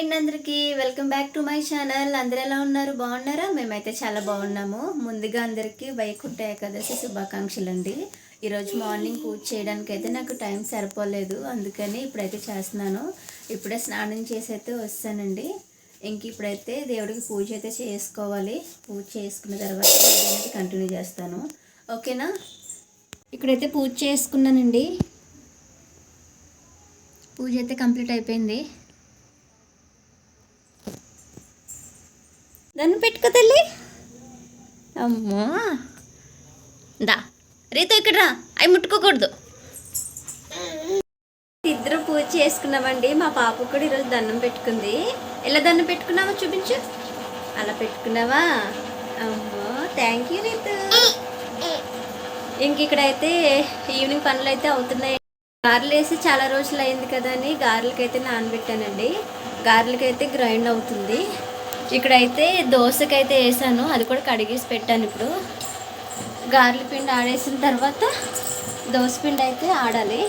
అండి అందరికీ welcome back to my channel. అందరూ ఎలా ఉన్నారు? బాగున్నారా? మేమైతే చాలా బాగున్నాము. ముందుగా అందరికీ వైకుంఠ ఏకాదశి శుభాకాంక్షలు అండి ఈరోజు మార్నింగ్ పూజ చేయడానికి అయితే నాకు టైం సరిపోలేదు. అందుకని ఇప్పుడైతే చేస్తున్నాను. ఇప్పుడే స్నానం చేసి అయితే వస్తానండి. ఇంక ఇప్పుడైతే దేవుడికి పూజ అయితే చేసుకోవాలి. పూజ చేసుకున్న తర్వాత వీడియో కంటిన్యూ చేస్తాను. ఓకేనా? ఇక్కడైతే పూజ చేసుకున్నానండి. పూజ అయితే కంప్లీట్ అయిపోయింది. నన్ను పెట్టుకో తల్లి. అమ్మా. దా రీతో ఇక్కడ రా. అవి ముట్టుకోకూడదు. ఇద్దరు పూజ చేసుకున్నామండి. మా పాప కూడా ఈరోజు దండం పెట్టుకుంది. ఎలా దండం పెట్టుకున్నావో చూపించు. అలా పెట్టుకున్నావా? అమ్మో థ్యాంక్ యూ రీతు. ఇంక ఇక్కడైతే ఈవినింగ్ పనులు అయితే అవుతున్నాయి. గారెలు వేసి చాలా రోజులు అయింది కదా అని గారెలకైతే నానబెట్టానండి. గారెలకైతే గ్రైండ్ అవుతుంది. ఇక్కడైతే దోశకైతే వేసాను. అది కూడా కడిగేసి పెట్టాను ఇప్పుడు. గారెల పిండి ఆడేసిన తర్వాత దోశ పిండి అయితే ఆడాలి.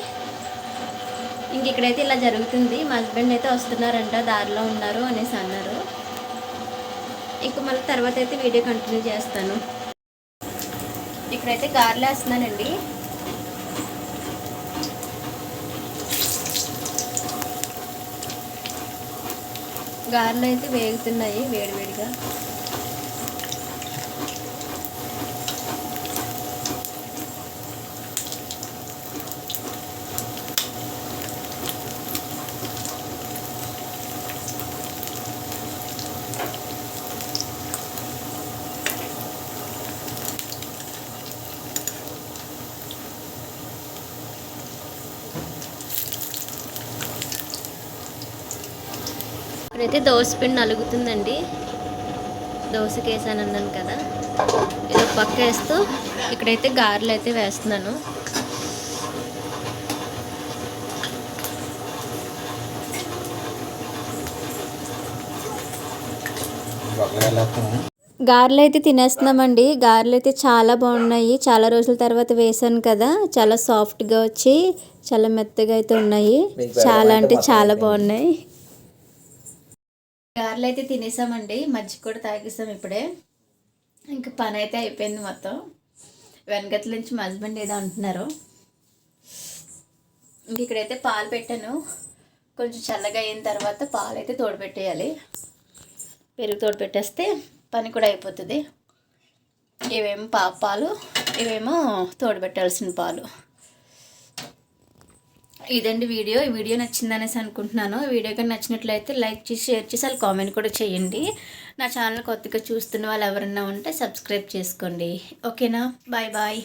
ఇంక ఇక్కడైతే ఇలా జరుగుతుంది. మా హస్బెండ్ అయితే వస్తున్నారంట దారిలో ఉన్నారు అనేసి అన్నారు. ఇంక మళ్ళీ తర్వాత అయితే వీడియో కంటిన్యూ చేస్తాను. ఇక్కడైతే గారెలు వేస్తున్నానండి. గారెలు అయితే వేగుతున్నాయి వేడివేడిగా. ఇప్పుడైతే దోశ పిండి నలుగుతుందండి. దోశకి వేసాను అన్నాను కదా. ఇది పక్క వేస్తూ ఇక్కడైతే గారెలు అయితే వేస్తున్నాను. గారెలు అయితే తినేస్తున్నామండి. గారెలు అయితే చాలా బాగున్నాయి. చాలా రోజుల తర్వాత వేసాను కదా. చాలా సాఫ్ట్గా వచ్చి చాలా మెత్తగా అయితే ఉన్నాయి. చాలా అంటే చాలా బాగున్నాయి. గారెలు అయితే తినేసామండి. మజ్జిగ కూడా తాగేసాం ఇప్పుడే. ఇంకా పని అయితే అయిపోయింది మొత్తం. వెనకట్ల నుంచి మా హస్బెండ్ ఏదో అంటున్నారు. ఇక్కడైతే పాలు పెట్టాను. కొంచెం చల్లగా అయిన తర్వాత పాలు అయితే తోడు పెట్టేయాలి పెరుగు తోడు పెట్టేస్తే పని కూడా అయిపోతుంది. ఇవేమో పాప పాలు ఇవేమో తోడు పెట్టాల్సిన పాలు. ఇదండి వీడియో. ఈ వీడియో నచ్చిందనేసి అనుకుంటున్నాను. వీడియో కానీ నచ్చినట్లయితే లైక్ చేసి షేర్ చేసి అలా కామెంట్ కూడా చేయండి. నా ఛానల్ కొత్తగా చూస్తున్న వాళ్ళు ఎవరన్నా ఉంటే సబ్స్క్రైబ్ చేసుకోండి. ఓకేనా? Bye bye.